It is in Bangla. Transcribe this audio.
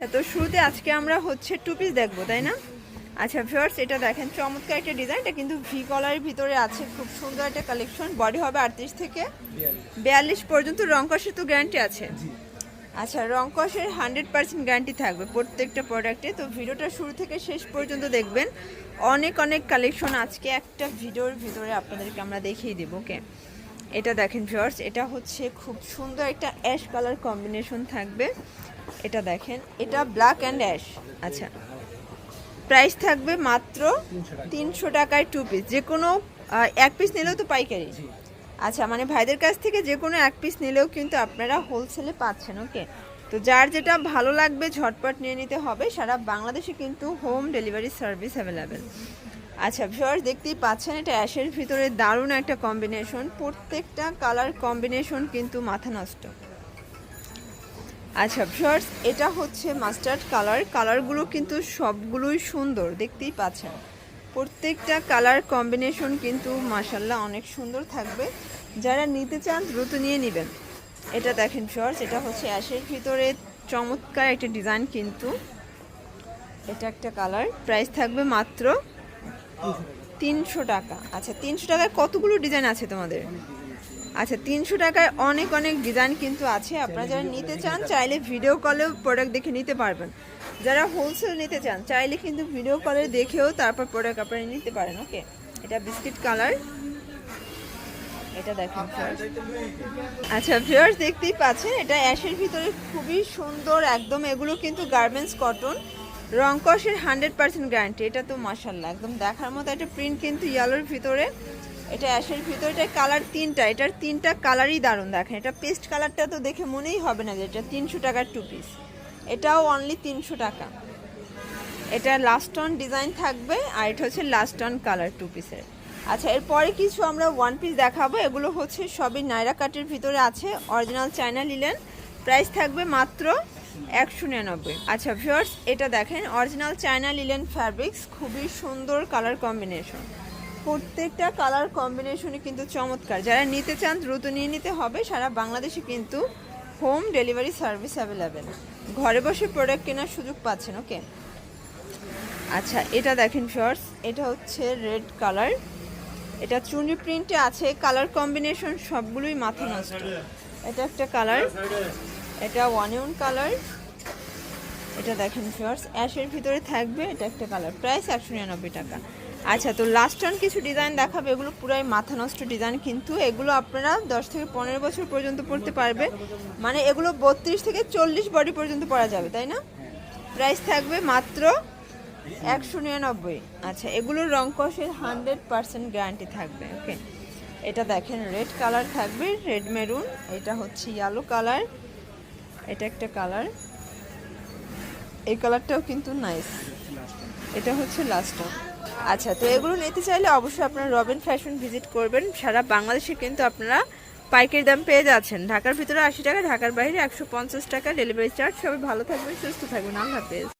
তো শুরুতে আজকে আমরা হচ্ছে টু পিস দেখব তাই না? আচ্ছা ভিউয়ার্স এটা দেখেন চমৎকার একটা ডিজাইন এটা কিন্তু ভি কলারের ভিতরে আছে খুব সুন্দর একটা কালেকশন বডি হবে আটত্রিশ থেকে বিয়াল্লিশ পর্যন্ত রং কষের তো গ্যারান্টি আছে। আচ্ছা রং কষের হান্ড্রেড পার্সেন্ট গ্যারান্টি থাকবে প্রত্যেকটা প্রোডাক্টে তো ভিডিওটা শুরু থেকে শেষ পর্যন্ত দেখবেন। অনেক অনেক কালেকশন আজকে একটা ভিডিওর ভিতরে আপনাদেরকে আমরা দেখিয়ে দেবো ওকে এটা দেখেন ভিউয়ার্স এটা হচ্ছে খুব সুন্দর একটা অ্যাশ কালার কম্বিনেশন থাকবে। এটা দেখেন, এটা ব্ল্যাক অ্যান্ড অ্যাশ আচ্ছা প্রাইস থাকবে মাত্র তিনশো টাকায় টু পিস যে কোনো এক পিস নিলেও তো পাইকারি। আচ্ছা মানে ভাইদের কাছ থেকে যে কোনো এক পিস নিলেও কিন্তু আপনারা হোলসেলে পাচ্ছেন ওকে তো যার যেটা ভালো লাগবে ঝটপট নিয়ে নিতে হবে, সারা বাংলাদেশে কিন্তু হোম ডেলিভারি সার্ভিস অ্যাভেলেবেল আচ্ছা ভিউয়ার্স দেখতেই পাচ্ছেন, এটা অ্যাশের ভিতরে দারুণ একটা কম্বিনেশন প্রত্যেকটা কালার কম্বিনেশন কিন্তু মাথা নষ্ট। আচ্ছা ভিউয়ার্স এটা হচ্ছে মাস্টার্ড কালার কালারগুলো কিন্তু সবগুলোই সুন্দর, দেখতেই পাচ্ছেন। প্রত্যেকটা কালার কম্বিনেশন কিন্তু মাসাল্লাহ অনেক সুন্দর থাকবে। যারা নিতে চান, দ্রুত নিয়ে নেবেন। এটা দেখেন ভিউয়ার্স এটা হচ্ছে অ্যাশের ভিতরে চমৎকার একটা ডিজাইন কিন্তু। এটা একটা কালার প্রাইস থাকবে মাত্র তিনশো টাকা। আচ্ছা তিনশো টাকায় কতগুলো ডিজাইন আছে তোমাদের? আচ্ছা তিনশো টাকায় অনেক অনেক ডিজাইন কিন্তু আছে। আপনারা যারা নিতে চান, চাইলে ভিডিও কলেও প্রোডাক্ট দেখে নিতে পারবেন। যারা হোলসেল নিতে চান, চাইলে কিন্তু ভিডিও কলে দেখেও তারপর প্রোডাক্ট আপনারা নিতে পারেন ওকে এটা বিস্কিট কালার এটা দেখেন আচ্ছা ভিউয়ার্স দেখতেই পাচ্ছেন, এটা অ্যাশের ভিতরে খুবই সুন্দর, একদম এগুলো কিন্তু গার্মেন্টস কটন রং কষের হান্ড্রেড পার্সেন্ট গ্যারান্টি এটা তো মাসাল্লাহ একদম দেখার মতো একটা প্রিন্ট কিন্তু ইয়েলোর ভিতরে, এটা অ্যাশের ভিতরে, এটা কালার তিনটা, এটার তিনটা কালারই দারুণ দেখেন, এটা পেস্ট কালারটা তো দেখে মনেই হবে না যে এটা তিনশো টাকার টু পিস এটাও অনলি তিনশো টাকা। এটা লাস্ট অন ডিজাইন থাকবে, আর এটা হচ্ছে লাস্ট অন কালার টু পিসের আচ্ছা এরপরে কিছু আমরা ওয়ান পিস দেখাবো, এগুলো হচ্ছে সবই নাইরা কাটের ভিতরে আছে অরিজিনাল চায়না লিলেন প্রাইস থাকবে মাত্র একশো নিরানব্বই। আচ্ছা ভিউয়ার্স এটা দেখেন অরিজিনাল চায়না লিলেন ফ্যাব্রিক্স খুবই সুন্দর কালার কম্বিনেশন প্রত্যেকটা কালার কম্বিনেশনে কিন্তু চমৎকার। যারা নিতে চান, দ্রুত নিয়ে নিতে হবে। সারা বাংলাদেশে কিন্তু হোম ডেলিভারি সার্ভিস অ্যাভেলেবেল ঘরে বসে প্রোডাক্ট কেনার সুযোগ পাচ্ছেন ওকে আচ্ছা এটা দেখেন শর্টস এটা হচ্ছে রেড কালার এটা চুনি প্রিন্টে আছে কালার কম্বিনেশন সবগুলোই মাথা নষ্ট এটা একটা কালার এটা ওয়ানিয়ন কালার এটা দেখেন শর্টস অ্যাশের ভিতরে থাকবে এটা একটা কালার প্রাইস একশো নিরানব্বই টাকা। আচ্ছা তো লাস্ট অন কিছু ডিজাইন দেখাবে, এগুলো পুরাই মাথা নষ্ট ডিজাইন কিন্তু এগুলো আপনারা দশ থেকে পনেরো বছর পর্যন্ত পড়তে পারবে। মানে এগুলো বত্রিশ থেকে চল্লিশ বডি পর্যন্ত পরা যাবে, তাই না? প্রাইস থাকবে মাত্র একশো নিরানব্বই। আচ্ছা এগুলোর রং কষের হান্ড্রেড পার্সেন্ট গ্যারান্টি থাকবে ওকে এটা দেখেন রেড কালার থাকবে রেড মেরুন এটা হচ্ছে ইয়েলো কালার এটা একটা কালার। এই কালারটাও কিন্তু নাইস এটা হচ্ছে লাস্ট আচ্ছা তো এগুলো নিতে চাইলে অবশ্যই আপনারা রবিন ফ্যাশন ভিজিট করবেন। সারা বাংলাদেশে কিন্তু আপনারা পাইকারি দাম পেয়ে যাচ্ছেন। ঢাকার ভিতরে আশি টাকা, ঢাকার বাইরে একশো পঞ্চাশ টাকা। ডেলিভারি চার্জ সবাই ভালো থাকবেন, সুস্থ থাকবেন। আল্লাহ হাফেজ।